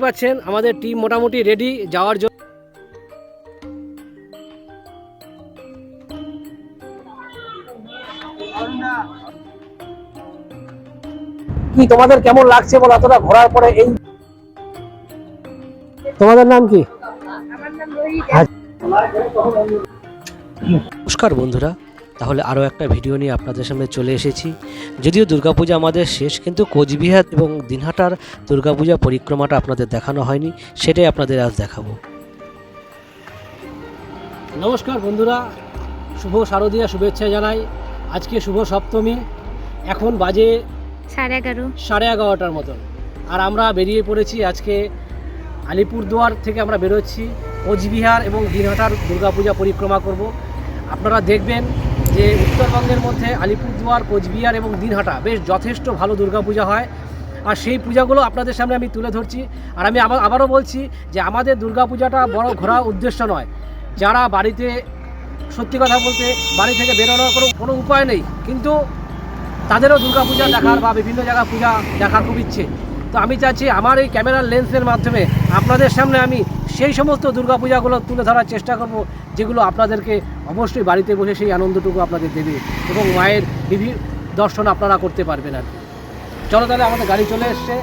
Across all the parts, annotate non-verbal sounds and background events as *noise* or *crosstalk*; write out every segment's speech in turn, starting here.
পাচ্ছেন আমাদের টিম মোটামুটি রেডি যাওয়ার জন্য। কি তোমাদের কেমন লাগছে বলো? এতটা ঘোরার পরে এই তোমাদের নাম কি? নমস্কার বন্ধুরা তাহলে আরও একটা ভিডিও নিয়ে আপনাদের সামনে চলে এসেছি। যদিও দুর্গাপূজা আমাদের শেষ কিন্তু কোচবিহার এবং দিনহাটার দুর্গাপূজা পরিক্রমাটা আপনাদের দেখানো হয়নি সেটাই আপনাদের আজ দেখাবো। নমস্কার বন্ধুরা শুভ শারদীয়া শুভেচ্ছা জানাই। আজকে শুভ সপ্তমী এখন বাজে সাড়ে এগারো। সাড়ে এগারোটার মতন। আর আমরা বেরিয়ে পড়েছি আজকে আলিপুরদুয়ার থেকে আমরা বেরোচ্ছি। কোচবিহার এবং দিনহাটার দুর্গাপূজা পরিক্রমা করব। আপনারা দেখবেন যে উত্তরবঙ্গের মধ্যে আলিপুরদুয়ার, কোচবিহার এবং দিনহাটা বেশ যথেষ্ট ভালো দুর্গাপূজা হয়। আর সেই পূজাগুলো আপনাদের সামনে আমি তুলে ধরছি। আর আমি আবার আবারও বলছি যে আমাদের দুর্গাপূজাটা বড় ঘোরা উদ্দেশ্য নয়। যারা বাড়িতে, সত্যি কথা বলতে, বাড়ি থেকে বেরোনোর কোনো কোনো উপায় নেই। কিন্তু তাদেরও দুর্গাপূজা দেখার বা বিভিন্ন জায়গা পূজা দেখার খুব ইচ্ছে। তো আমি চাচ্ছি আমার এই ক্যামেরার লেন্সের মাধ্যমে আপনাদের সামনে আমি সেই সমস্ত দুর্গাপূজাগুলো তুলে ধরার চেষ্টা করব, যেগুলো আপনাদেরকে অবশ্যই বাড়িতে বসে সেই আনন্দটুকু আপনাদের দেবে এবং মায়ের বিভিন্ন দর্শন আপনারা করতে পারবেন আর। চলো তাহলে আমাদের গাড়ি চলে এসছে।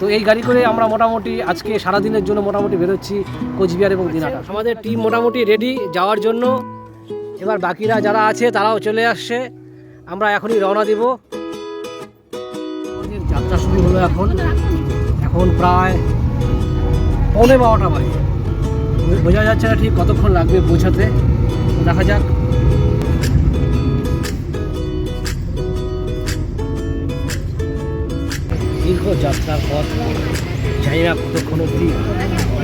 তো এই গাড়ি করে আমরা মোটামুটি আজকে সারাদিনের জন্য মোটামুটি বেরোচ্ছি কোচবিহার এবং দিনাটা। আমাদের টিম মোটামুটি রেডি যাওয়ার জন্য। এবার বাকিরা যারা আছে তারাও চলে আসছে। আমরা এখনই রওনা দিব। যাত্রা শুরু হলো এখন। এখন প্রায় পৌনে বারোটা বাজে। বোঝা যাচ্ছে না ঠিক কতক্ষণ লাগবে পৌঁছাতে। দেখা যাক। দীর্ঘ যাত্রার পথ। জানি না কতক্ষণ অবধি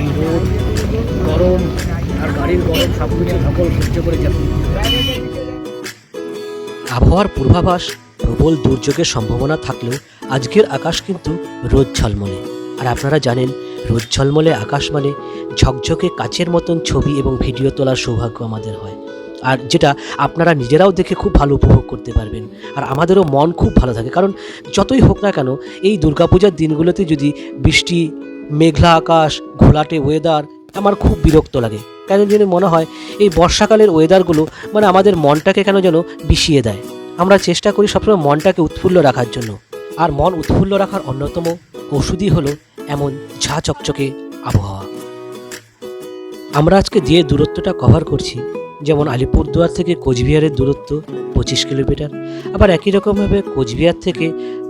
এই রোদ, গরম আর গাড়ির গরম সব কিছু ধকল সহ্য করে যাবে আবহাওয়ার পূর্বাভাস প্রবল দুর্যোগের সম্ভাবনা থাকলেও আজকের আকাশ কিন্তু রোদ ঝলমলে। আর আপনারা জানেন, রোদ ঝলমলে আকাশ মানে ঝকঝকে কাচের মতন ছবি এবং ভিডিও তোলার সৌভাগ্য আমাদের হয়। আর যেটা আপনারা নিজেরাও দেখে খুব ভালো উপভোগ করতে পারবেন। আর আমাদেরও মন খুব ভালো থাকে। কারণ যতই হোক না কেন, এই দুর্গাপূজার দিনগুলোতে যদি বৃষ্টি, মেঘলা আকাশ, ঘোলাটে ওয়েদার আমার খুব বিরক্ত লাগে। কেন যেন মনে হয়, এই বর্ষাকালের ওয়েদারগুলো মানে আমাদের মনটাকে কেন যেন বিষিয়ে দেয়। আমরা চেষ্টা করি সবসময় মনটাকে উৎফুল্ল রাখার জন্য। আর মন উৎফুল্ল রাখার অন্যতম ওষুধই হলো এমন ঝা চকচকে আবহাওয়া। আমরা আজকে যে দূরত্বটা কভার করছি, যেমন আলিপুরদুয়ার থেকে কোচবিহারের দূরত্ব পঁচিশ কিলোমিটার, আবার একই রকমভাবে কোচবিহার থেকে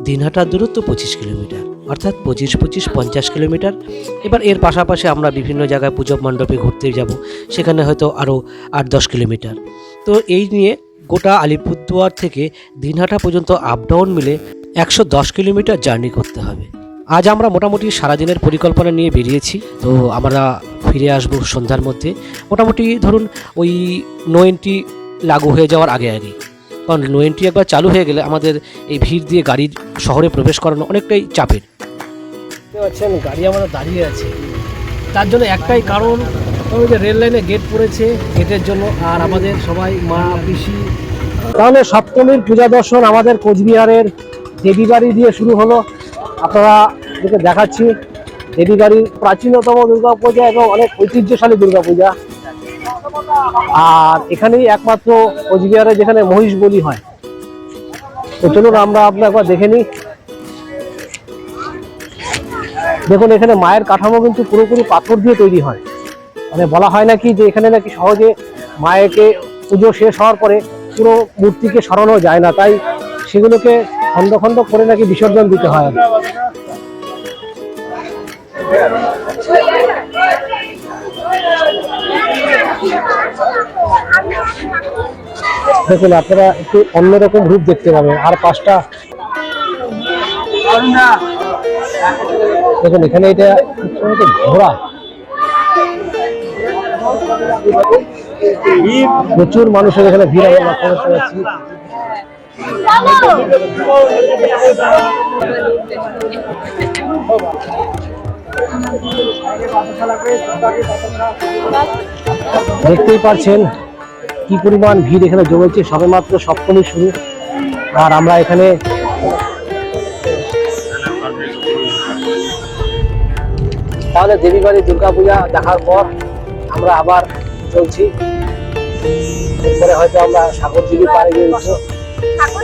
দিনহাটার দূরত্ব পঁচিশ কিলোমিটার, অর্থাৎ পঁচিশ পঁচিশ পঞ্চাশ কিলোমিটার। এবার এর পাশাপাশি আমরা বিভিন্ন জায়গায় পুজো মণ্ডপে ঘুরতে যাব, সেখানে হয়তো আরও আট দশ কিলোমিটার। তো এই নিয়ে গোটা আলিপুরদুয়ার থেকে দিনহাটা পর্যন্ত আপ ডাউন মিলে একশো দশ কিলোমিটার জার্নি করতে হবে। আজ আমরা মোটামুটি সারাদিনের পরিকল্পনা নিয়ে বেরিয়েছি, তো আমরা ফিরে আসব সন্ধ্যার মধ্যে। মোটামুটি ধরুন ওই নো লাগু হয়ে যাওয়ার আগে আগে। কারণ নো একবার চালু হয়ে গেলে আমাদের এই ভিড় দিয়ে গাড়ির শহরে প্রবেশ করানো অনেকটাই চাপের। গাড়ি আমাদের দাঁড়িয়ে আছে। তার জন্য একটাই কারণ ওই যে রেল লাইনে গেট পড়েছে গেটের জন্য আর আমাদের সবাই মা, পিসি। তাহলে সপ্তমীর পূজা দর্শন আমাদের কোচবিহারের দেবীবাড়ি দিয়ে শুরু হলো। আপনারা দেখাচ্ছি দেবীবাড়ির প্রাচীনতম দুর্গাপূজা এবং অনেক ঐতিহ্যশালী দুর্গাপূজা। আর এখানেই একমাত্র কোচবিহারে যেখানে মহিষ বলি হয়। তো চলুন আমরা আপনার একবার দেখে নিই। দেখুন, এখানে মায়ের কাঠামো কিন্তু পুরোপুরি পাথর দিয়ে তৈরি হয়। মানে বলা হয় নাকি যে এখানে নাকি সহজে মায়েকে পুজো শেষ হওয়ার পরে পুরো মূর্তিকে সরানো যায় না, তাই সেগুলোকে খন্ড খন্ড করে নাকি বিসর্জন দিতে হয়? দেখুন, আপনারা একটু অন্যরকম রূপ দেখতে পাবেন, আর পাঁচটা দেখুন, এখানে এটা ঘোড়া। প্রচুর মানুষের এখানে ভিড় আমরা লক্ষ্য করতে পারছি। দেখতেই পাচ্ছেন কি পরিমাণ ভিড় এখানে জমেছে সবেমাত্র সপ্তমী শুরু। আর আমরা এখানে তাহলে দেবীবাড়ি দুর্গাপূজা দেখার পর আমরা আবার চলছি এরপরে হয়তো আমরা সাগরদিঘি পাড়ে গিয়ে ঠাকুর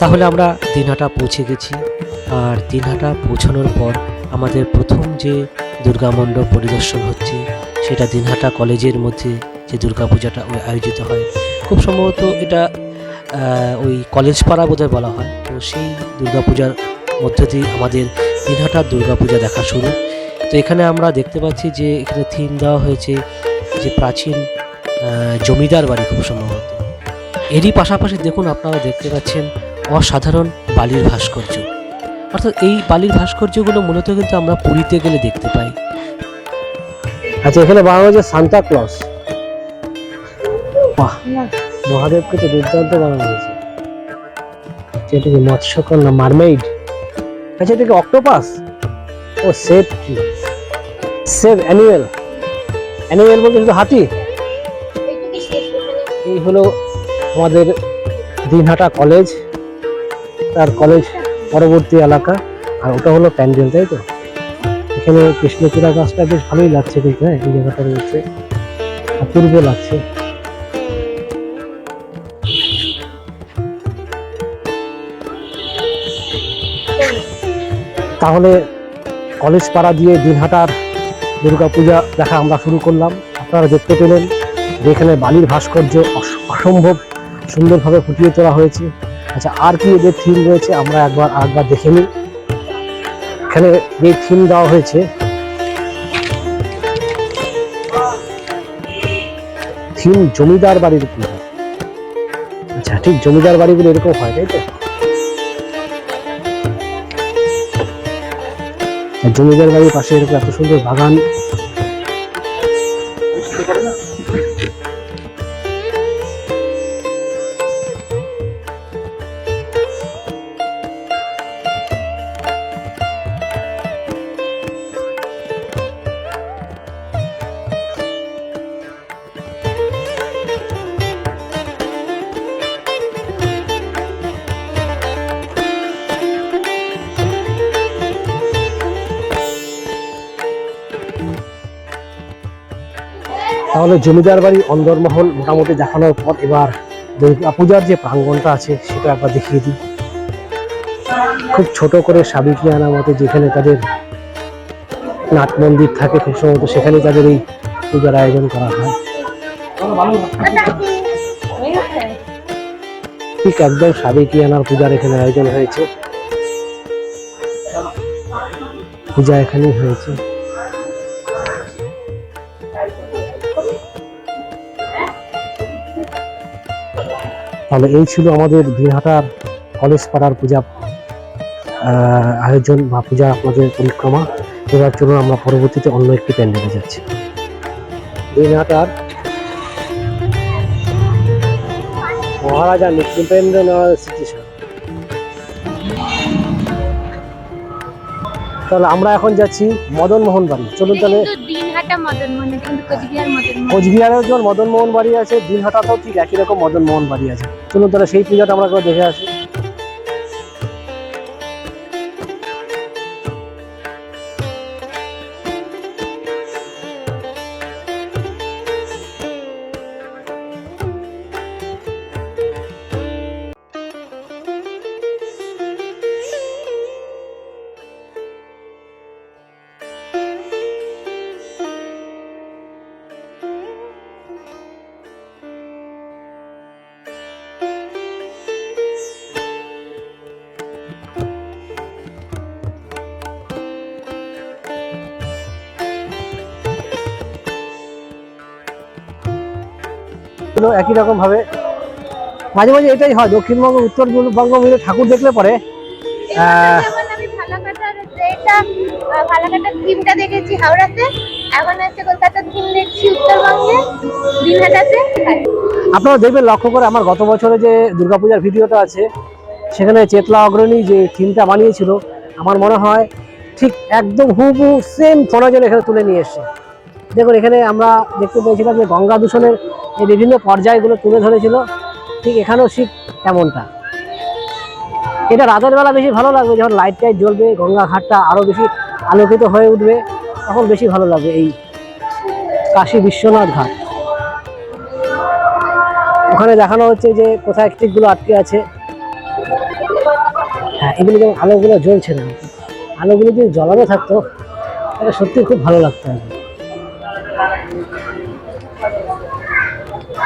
তাহলে আমরা দিনহাটা পৌঁছে গেছি। আর দিনহাটা পৌঁছানোর পর আমাদের প্রথম যে দুর্গা মণ্ডপ পরিদর্শন হচ্ছে, সেটা দিনহাটা কলেজের মধ্যে যে দুর্গাপূজাটা ওই আয়োজিত হয়। খুব সম্ভবত এটা ওই কলেজ পাড়া বোধহয় বলা হয়। তো সেই দুর্গাপূজার মধ্য দিয়ে আমাদের দিনহাটার দুর্গাপূজা দেখা শুরু। তো এখানে আমরা দেখতে পাচ্ছি যে এখানে থিম দেওয়া হয়েছে যে প্রাচীন জমিদার বাড়ি খুব সম্ভবত। এরই পাশাপাশি দেখুন আপনারা দেখতে পাচ্ছেন অসাধারণ বালির ভাস্কর্য। অর্থাৎ এই বালির ভাস্কর্যগুলো মূলত কিন্তু আমরা পুরীতে গেলে দেখতে পাই। আচ্ছা এখানে বানানো হয়েছে সান্তা ক্লস মহাদেবকে তো দুর্দান্ত বানানো হয়েছে। এটা কি মৎস্যকন্যা মারমেইড? আচ্ছা এটা কি অক্টোপাস? ও, সেভ কি? Save animal. অ্যানিমেল বলতে শুধু হাতি? এই হলো আমাদের দিনহাটা কলেজ। তার কলেজ পরবর্তী এলাকা, আর ওটা হলো প্যান্ডেল, তাই তো? এখানে কৃষ্ণচূড়া গাছটা বেশ ভালোই লাগছে কিন্তু হ্যাঁ এই জায়গাটা রয়েছে অপূর্ব লাগছে। তাহলে কলেজ পাড়া দিয়ে দিনহাটার দুর্গাপূজা দেখা আমরা শুরু করলাম। আপনারা দেখতে পেলেন যে এখানে বালির ভাস্কর্য অস- অসম্ভব সুন্দরভাবে ফুটিয়ে তোলা হয়েছে। আচ্ছা আর কি এদের থিম রয়েছে আমরা একবার আরেকবার দেখে নিই। এখানে যে থিম দেওয়া হয়েছে থিম জমিদার বাড়ির পুজো আচ্ছা ঠিক জমিদার বাড়িগুলো এরকম হয়, তাই তো? জমিদার বাড়ির পাশে এরকম এত সুন্দর বাগান। তাহলে জমিদার বাড়ি অন্দরমহল মোটামুটি দেখানোর পর এবার দুর্গা পূজার যে প্রাঙ্গণটা আছে, সেটা একবার দেখিয়ে দিই। খুব ছোট করে সাবিকিয়ানা মতো যেখানে তাদের নাট মন্দির থাকে, খুব সম্ভবত সেখানে তাদের এই পূজার আয়োজন করা হয়। ঠিক একদম সাবেকিয়ানার পূজার এখানে আয়োজন হয়েছে। পূজা এখানেই হয়েছে। তাহলে এই ছিল আমাদের দিনহাটার কলেজ পাড়ার পূজা আয়োজন বা পূজা আপনাদের পরিক্রমা। এবার চলুন আমরা পরবর্তীতে অন্য একটি প্যান্ডেলে যাচ্ছি। দিনহাটার মহারাজা নৃপেন্দ্রনাথ তাহলে আমরা এখন যাচ্ছি মদন মোহন বাড়ি। চলুন তাহলে কোচবিহারেও যেমন মদন মোহন। বাড়ি আছে, দিনহাটাতেও ঠিক একই রকম মদন মোহন বাড়ি আছে। চলুন তাহলে সেই পূজাটা আমরা দেখে আসি। এগুলো একই রকম ভাবে। মাঝে মাঝে এটাই হয় দক্ষিণবঙ্গ উত্তরবঙ্গ মিলে ঠাকুর দেখলে পরে আহ, যেমন আমি ফালাকাটার যেটা আহ, ফালাকাটার থিমটা দেখেছি হাওড়াতে। এখন হচ্ছে কলকাতার থিম দেখছি উত্তরবঙ্গে দিনহাটাতে আপনারা দেখবেন লক্ষ্য করে আমার গত বছরে যে দুর্গাপূজার ভিডিওটা আছে সেখানে চেতলা অগ্রণী যে থিমটা বানিয়েছিল আমার মনে হয় ঠিক একদম হুবহু সেম ফোনাজন এখানে তুলে নিয়ে এসছে। দেখুন এখানে আমরা দেখতে পেয়েছিলাম যে গঙ্গা দূষণের এই বিভিন্ন পর্যায়গুলো তুলে ধরেছিল, ঠিক এখানেও ঠিক তেমনটা। এটা রাতের বেলা বেশি ভালো লাগবে, যখন লাইট টাইট জ্বলবে, গঙ্গা ঘাটটা আরও বেশি আলোকিত হয়ে উঠবে, তখন বেশি ভালো লাগবে এই কাশী বিশ্বনাথ ঘাট। ওখানে দেখানো হচ্ছে যে কোথায় স্টিকগুলো আটকে আছে। হ্যাঁ এগুলো যেমন আলোগুলো জ্বলছে না, আলোগুলো যদি জ্বলানো থাকতো, তাহলে সত্যি খুব ভালো লাগতো। আর।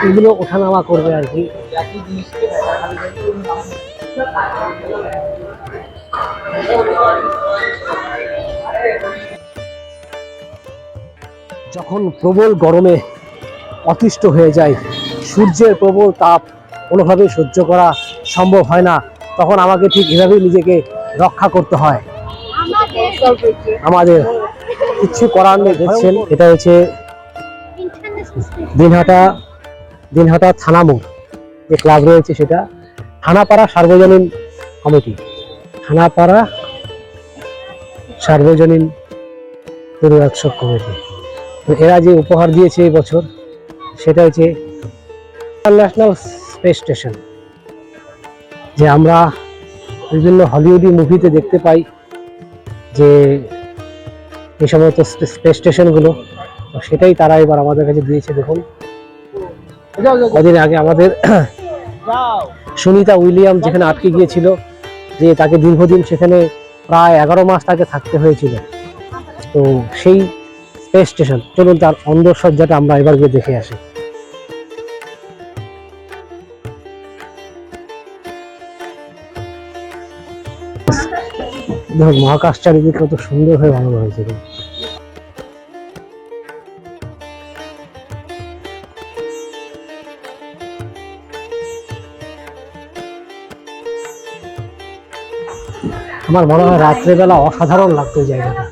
এগুলো ওঠানামা করবে আর কি। যখন প্রবল গরমে অতিষ্ঠ হয়ে যায় সূর্যের প্রবল তাপ কোনোভাবেই সহ্য করা সম্ভব হয় না তখন আমাকে ঠিক এভাবেই নিজেকে রক্ষা করতে হয়। আমাদের কিচ্ছু করার নেই দেখছেন এটা হচ্ছে দিনহাটা দিনহাটা থানা মোড়। যে ক্লাব রয়েছে সেটা থানাপাড়া সার্বজনীন কমিটি। থানাপাড়া সার্বজনীন দুর্গোৎসব কমিটি। এরা যে উপহার দিয়েছে এই বছর, সেটা হচ্ছে ইন্টারন্যাশনাল স্পেস স্টেশন যে আমরা বিভিন্ন হলিউডি মুভিতে দেখতে পাই যে এই সমস্ত স্পেস স্টেশনগুলো সেটাই তারা এবার আমাদের কাছে দিয়েছে। দেখুন কদিন আগে আমাদের সুনিতা উইলিয়াম যেখানে আটকে গিয়েছিল যে তাকে দীর্ঘদিন সেখানে প্রায় এগারো মাস তাকে থাকতে হয়েছিল। তো সেই স্পেস স্টেশন চলুন তার অন্দরসজ্জাটা আমরা এবার গিয়ে দেখে আসি। দেখুন মহাকাশ চারিদিকে কত সুন্দর হয়ে বানানো হয়েছে। আমার মনে হয় রাত্রেবেলা অসাধারণ লাগতো জায়গাটা।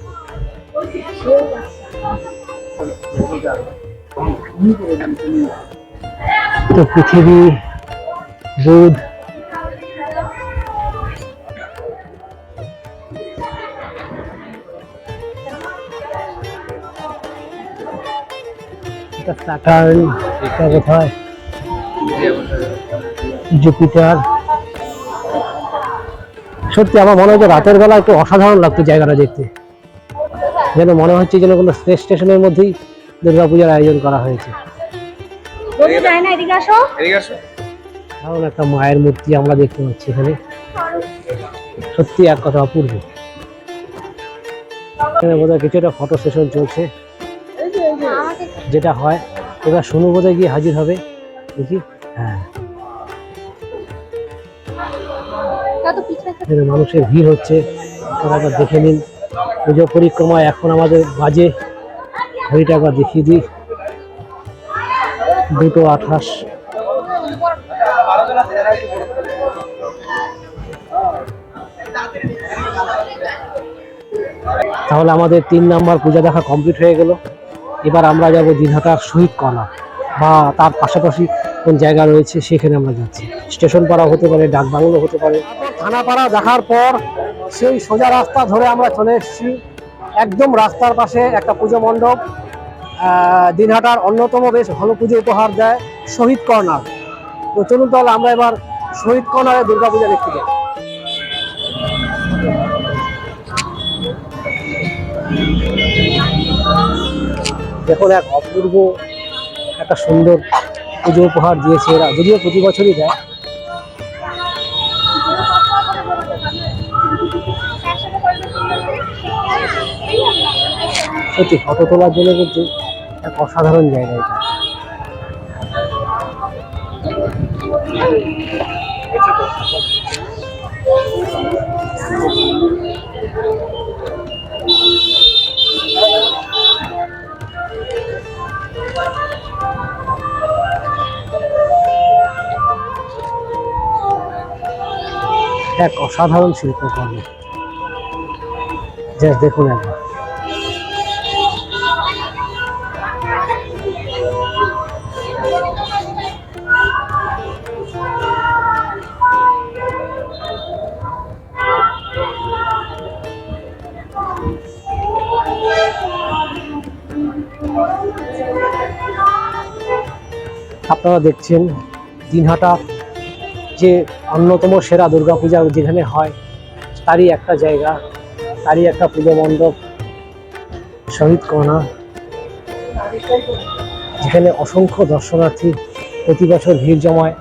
তো পৃথিবী এটা কোথায় জুপিটার সত্যি আমার মনে হয় যে রাতের বেলা একটু অসাধারণ লাগতো জায়গাটা দেখতে। যেন মনে হচ্ছে যেন কোনো স্পেস স্টেশনের মধ্যেই দুর্গাপূজার আয়োজন করা হয়েছে। দারুণ একটা মায়ের মূর্তি আমরা দেখতে পাচ্ছি এখানে। সত্যি এক কথা অপূর্ব। এখানে বোধহয় কিছু একটা ফটো সেশন চলছে। যেটা হয় এবার সোনু বোধহয় গিয়ে হাজির হবে। দেখি? হ্যাঁ। এখানে মানুষের ভিড় হচ্ছে আপনারা একবার দেখে নিন। পুজো পরিক্রমা এখন আমাদের বাজে। ঘড়িটা একবার দেখিয়ে দিই। দুটো আঠাশ। তাহলে আমাদের তিন নাম্বার পূজা দেখা কমপ্লিট হয়ে গেল। এবার আমরা যাব দিনহাটার শহীদ কলা বা তার পাশাপাশি কোন জায়গা রয়েছে, সেখানে আমরা যাচ্ছি। স্টেশন পাড়া হতে পারে ডাক বাংলো হতে পারে। থানাপাড়া দেখার পর সেই সোজা রাস্তা ধরে আমরা চলে এসেছি। একদম রাস্তার পাশে একটা পুজো মণ্ডপ। দিনহাটার অন্যতম বেশ ভালো পুজো উপহার দেয় শহীদ কর্নার। তো চলুন তাহলে আমরা এবার শহীদ কর্নারে দুর্গাপূজা দেখতে যাই। দেখুন, এক অপূর্ব একটা সুন্দর পুজো উপহার দিয়েছে এরা। যদিও প্রতি বছরই দেয় সত্যি, ফটো তোলার জন্য কিন্তু এক অসাধারণ জায়গা এটা। এক অসাধারণ শিল্পকর্ম। জাস্ট দেখুন একবার। আপনারা দেখছেন দিনহাটা, যে অন্যতম সেরা দুর্গাপূজা যেখানে হয়, তারই একটা জায়গা, তারই একটা পুজো মণ্ডপ, শহীদ কণা, যেখানে অসংখ্য দর্শনার্থী প্রতি বছর ভিড় জমায়।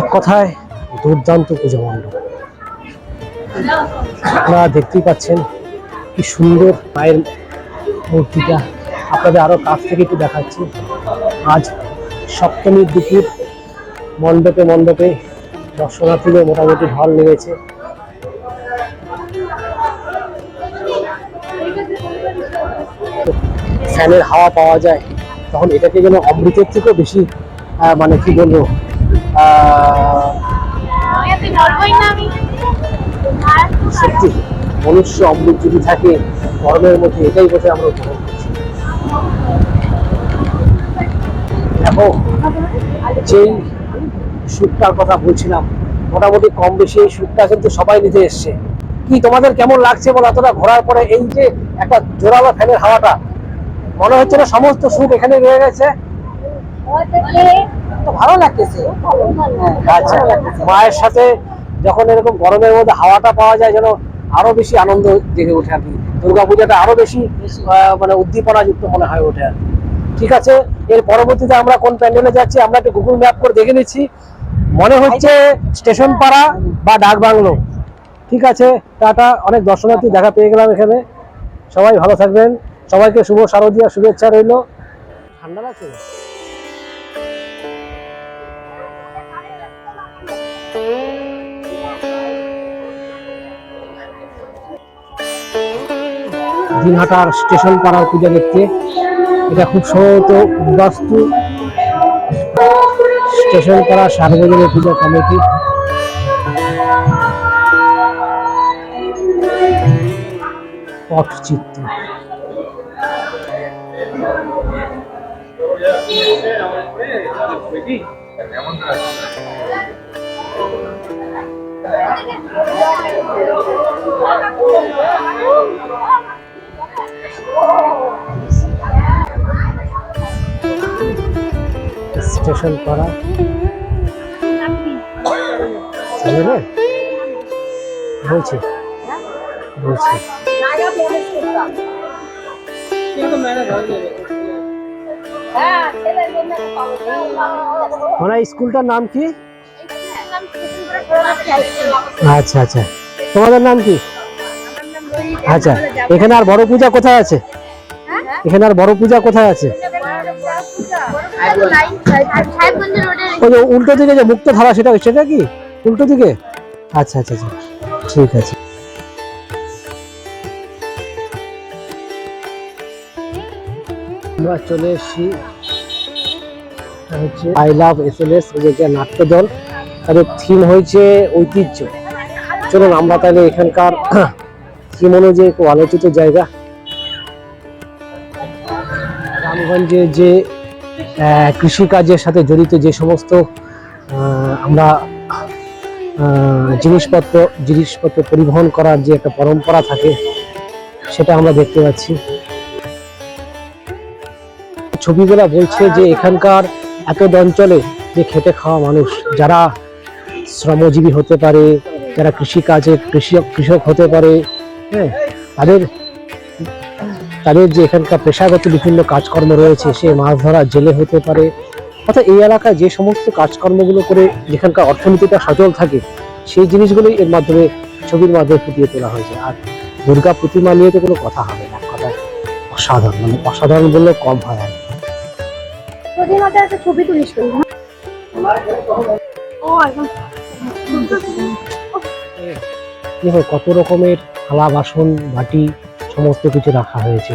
এক কথায় দুর্দান্ত পুজো মণ্ডপ। আপনারা দেখতেই পাচ্ছেন কি সুন্দর মায়ের মূর্তিটা। আপনাদের আরও কাছ থেকে একটু দেখাচ্ছি। আজ সপ্তমীর দুপুর, মণ্ডপে মণ্ডপে দর্শনার্থীদের মোটামুটি ঢল লেগেছে ফ্যানের হাওয়া পাওয়া যায়, তখন এটাকে যেন অমৃতের থেকেও বেশি মানে কি বলব সত্যি, মনুষ্য অমৃত যদি থাকে গরমের মধ্যে এটাই বোধহয় আমরা উপভোগ করছি। দেখো, যেই সুখটার কথা বলছিলাম, মোটামুটি কম বেশি এই সুখটা কিন্তু সবাই নিতে এসছে। কি, তোমাদের কেমন লাগছে বলো? এতটা ঘোরার পরে এই যে একটা জোরালো ফ্যানের হাওয়াটা, মনে হচ্ছে না সমস্ত সুখ এখানে রয়ে গেছে? তো ভালো লাগতেছে। আচ্ছা। মায়ের সাথে যখন এরকম গরমের মধ্যে হাওয়াটা পাওয়া যায় যেন আরও বেশি আনন্দ জেগে ওঠে আর কি। দুর্গাপূজাটা আরও বেশি মানে উদ্দীপনা যুক্ত মনে হয় ওঠে আর ঠিক আছে? এর পরবর্তীতে আমরা কোন প্যান্ডেলে যাচ্ছি আমরা একটু গুগল ম্যাপ করে দেখে নিচ্ছি। মনে হচ্ছে স্টেশন পাড়া বা ডাক বাংলো। ঠিক আছে? টাটা। অনেক দর্শনার্থী দেখা পেয়ে গেলাম এখানে। সবাই ভালো থাকবেন। সবাইকে শুভ শারদীয়া শুভেচ্ছা রইল। ঠান্ডা লাগছে? দিনহাটার স্টেশন পাড়ার পূজা দেখতে। এটা খুব সম্ভবত বাস্তু স্টেশন পাড়া সার্বজনীন পূজা কমিটি। পটচিত্র পাড়া বুঝলে? বলছি। বলছি। মানে স্কুলটার নাম কি? আচ্ছা আচ্ছা। তোমাদের নাম কি? আচ্ছা এখানে আর বড় পূজা কোথায় আছে? এখানে আর বড় পূজা কোথায় আছে? ওই যে উল্টো দিকে যে মুক্ত ধারা সেটা সেটা কি? উল্টো দিকে? আচ্ছা আচ্ছা আচ্ছা। ঠিক আছে। আমরা চলে এসেছি হচ্ছে I love S L S যে নাট্য দল তাদের থিম হয়েছে ঐতিহ্য। চলুন আমরা তাহলে এখানকার *clears throat* থিম অনুযায়ী খুব আলোচিত জায়গা। রামগঞ্জে যে কৃষিকাজের সাথে জড়িত যে সমস্ত আমরা জিনিসপত্র জিনিসপত্র পরিবহন করার যে একটা পরম্পরা থাকে, সেটা আমরা দেখতে পাচ্ছি। ছবিগুলা বলছে যে এখানকার এত অঞ্চলে যে খেতে খাওয়া মানুষ, যারা শ্রমজীবী হতে পারে, যারা কৃষিকাজে কৃষক কৃষক হতে পারে হ্যাঁ তাদের তাদের যে এখানকার পেশাগত বিভিন্ন কাজকর্ম রয়েছে সে মাছ ধরা জেলে হতে পারে। অর্থাৎ এই এলাকায় যে সমস্ত কাজকর্মগুলো করে যেখানকার অর্থনীতিটা সচল থাকে সেই জিনিসগুলোই এর মাধ্যমে ছবির মাধ্যমে ফুটিয়ে তোলা হয়েছে। আর দুর্গা প্রতিমা নিয়ে তো কোনো কথা হবে না কথা অসাধারণ মানে অসাধারণ বললে কম হয় আর। প্রতিমাটা একটা ছবি তুলিস কত রকমের থালা বাসন বাটি সমস্ত কিছু রাখা হয়েছে।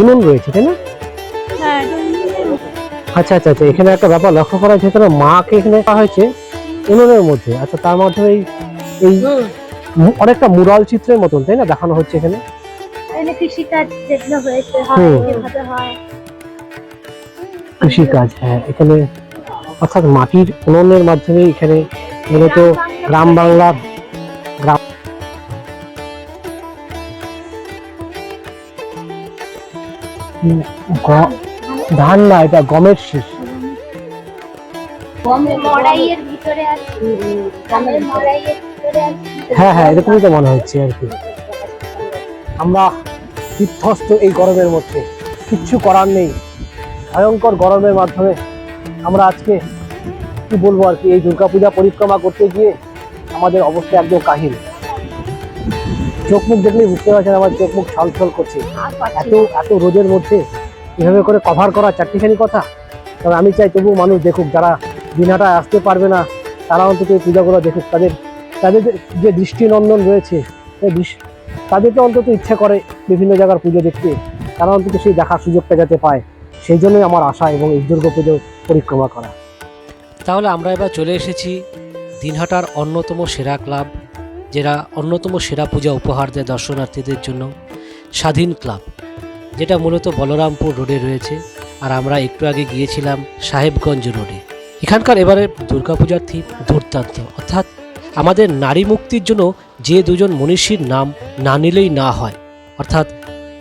উনুন রয়েছে তাই না? হ্যাঁ আচ্ছা আচ্ছা আচ্ছা এখানে একটা ব্যাপার লক্ষ্য করা হয়েছে এখানে মাকে এখানে রাখা হয়েছে উনুনের মধ্যে। আচ্ছা তার মাধ্যমে এই এই অনেকটা মুরাল চিত্রের মতন তাই না দেখানো হচ্ছে এখানে? এখানে কৃষিকাজ যেগুলো হয়েছে হয় কৃষিকাজ হ্যাঁ এখানে অর্থাৎ মাটির উনুনের মাধ্যমে এখানে মূলত গ্রাম বাংলার ধান না এটা গমের শীষ। হ্যাঁ হ্যাঁ এরকমই তো মনে হচ্ছে আর কি। আমরা বিধ্বস্ত এই গরমের মধ্যে কিচ্ছু করার নেই। ভয়ঙ্কর গরমের মাধ্যমে আমরা আজকে কি বলব আর কি এই দুর্গাপূজা পরিক্রমা করতে গিয়ে আমাদের অবস্থা একদম কাহিল। চোখ মুখ দেখলেই বুঝতে পারছেন আমার চোখ মুখ ছলছল করছে। আর এত এত রোদের মধ্যে এভাবে করে কভার করা চারটিখানি কথা? তবে আমি চাই তবুও মানুষ দেখুক, যারা দিনহাটায় আসতে পারবে না, তারা অন্তত এই পূজাগুলো দেখুক। তাদের তাদের যে- দৃষ্টিনন্দন রয়েছে তাদেরকে অন্তত ইচ্ছা করে বিভিন্ন জায়গার পুজো দেখতে। তারা অন্তত সেই দেখার সুযোগটা যাতে পায়। সেই জন্যই আমার আশা এবং এই দুর্গা পুজো পরিক্রমা করা। তাহলে আমরা এবার চলে এসেছি দিনহাটার অন্যতম সেরা ক্লাব যেটা অন্যতম সেরা পূজা উপহার দেয় দর্শনার্থীদের জন্য স্বাধীন ক্লাব, যেটা মূলত বলরামপুর রোডে রয়েছে আর আমরা একটু আগে গিয়েছিলাম সাহেবগঞ্জ রোডে। এখানকার এবারে দুর্গাপূজার থিম দুর্দান্ত, অর্থাৎ আমাদের নারী মুক্তির জন্য যে দুজন মনীষীর নাম না নিলেই না হয়, অর্থাৎ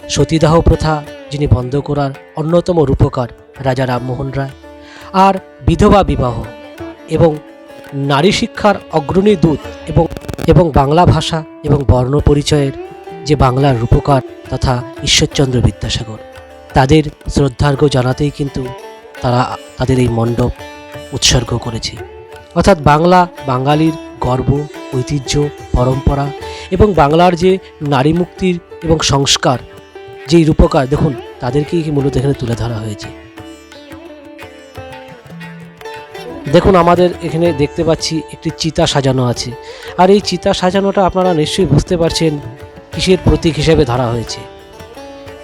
সতীদাহ প্রথা যিনি বন্ধ করার অন্যতম রূপকার রাজা রামমোহন রায় আর বিধবা বিবাহ এবং নারী শিক্ষার অগ্রণী দূত এবং এবং বাংলা ভাষা এবং বর্ণ পরিচয়ের যে বাংলার রূপকার তথা ঈশ্বরচন্দ্র বিদ্যাসাগর, তাদের শ্রদ্ধার্ঘ্য জানাতেই কিন্তু তারা তাদের এই মণ্ডপ উৎসর্গ করেছে। অর্থাৎ বাংলা, বাঙালির গর্ব, ঐতিহ্য, পরম্পরা এবং বাংলার যে নারী মুক্তির এবং সংস্কার যেই রূপকার, দেখুন, তাদেরকেই মূলত এখানে তুলে ধরা হয়েছে। দেখুন, আমাদের এখানে দেখতে পাচ্ছি একটি চিতা সাজানো আছে। আর এই চিতা সাজানোটা আপনারা নিশ্চয়ই বুঝতে পারছেন কিসের প্রতীক হিসেবে ধরা হয়েছে।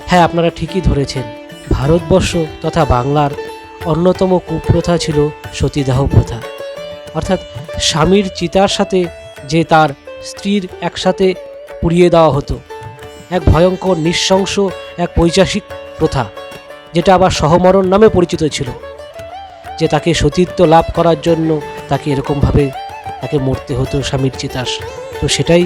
হ্যাঁ আপনারা ঠিকই ধরেছেন, ভারতবর্ষ তথা বাংলার অন্যতম কুপ্রথা ছিল সতীদাহ প্রথা। অর্থাৎ স্বামীর চিতার সাথে যে তার স্ত্রীর একসাথে পুড়িয়ে দেওয়া হতো, এক ভয়ঙ্কর নৃশংস, এক পৈশাসিক প্রথা, যেটা আবার সহমরণ নামে পরিচিত ছিল। যে তাকে সতীত্ব লাভ করার জন্য তাকে এরকমভাবে তাকে মরতে হতো স্বামীর চিতাস তো সেটাই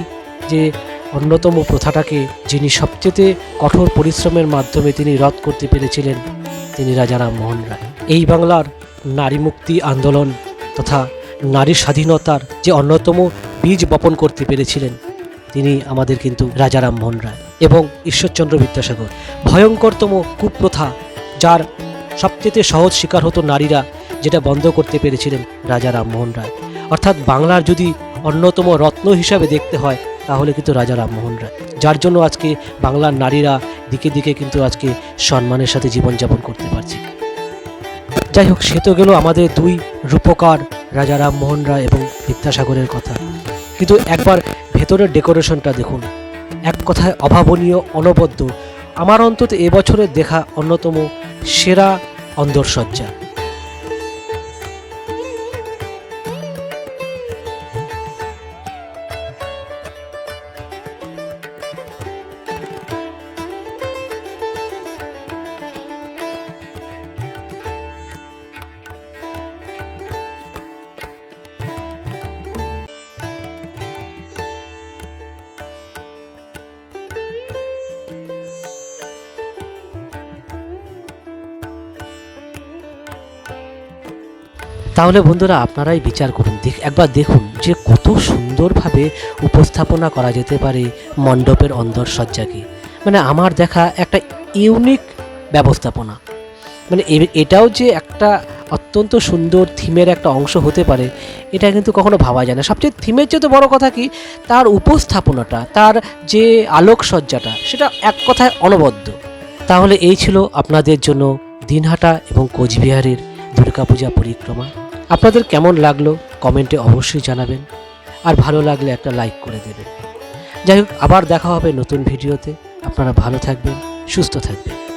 যে অন্যতম প্রথাটাকে যিনি সবচেয়ে কঠোর পরিশ্রমের মাধ্যমে তিনি রদ করতে পেরেছিলেন, তিনি রাজা রামমোহন রায়। এই বাংলার নারী মুক্তি আন্দোলন তথা নারী স্বাধীনতার যে অন্যতম বীজ বপন করতে পেরেছিলেন, তিনি আমাদের কিন্তু রাজা রামমোহন রায় এবং ঈশ্বরচন্দ্র বিদ্যাসাগর। ভয়ঙ্করতম কুপ্রথা যার সবচেয়ে সহজ শিকার হতো নারীরা যেটা বন্ধ করতে পেরেছিলেন রাজা রামমোহন রায়। অর্থাৎ বাংলার যদি অন্যতম রত্ন হিসাবে দেখতে হয়, তাহলে কিন্তু রাজা রামমোহন রায়। যার জন্য আজকে বাংলার নারীরা দিকে দিকে কিন্তু আজকে সম্মানের সাথে জীবনযাপন করতে পারছে। যাই হোক, সে তো গেল আমাদের দুই রূপকার রাজা রামমোহন রায় এবং বিদ্যাসাগরের কথা। কিন্তু একবার ভেতরের ডেকোরেশনটা দেখুন। এক কথায় অভাবনীয়, অনবদ্য। আমার অন্তত এবছরের দেখা অন্যতম সেরা অন্দরসজ্জা। তাহলে বন্ধুরা আপনারাই বিচার করুন। দেখ, একবার দেখুন যে কত সুন্দরভাবে উপস্থাপনা করা যেতে পারে মণ্ডপের অন্দরসজ্জাকে মানে আমার দেখা একটা ইউনিক ব্যবস্থাপনা। মানে এটাও যে একটা অত্যন্ত সুন্দর থিমের একটা অংশ হতে পারে, এটা কিন্তু কখনো ভাবা যায় না। সবচেয়ে থিমের চেয়ে তো বড় কথা কি, তার উপস্থাপনাটা, তার যে আলোকসজ্জাটা, সেটা এক কথায় অনবদ্য। তাহলে এই ছিল আপনাদের জন্য দিনহাটা এবং কোচবিহারের দুর্গাপূজা পরিক্রমা। আপনাদের কেমন লাগল কমেন্টে অবশ্যই জানাবেন। আর ভালো লাগলে একটা লাইক করে দেবেন। যাই হোক, আবার দেখা হবে নতুন ভিডিওতে। আপনারা ভালো থাকবেন, সুস্থ থাকবেন।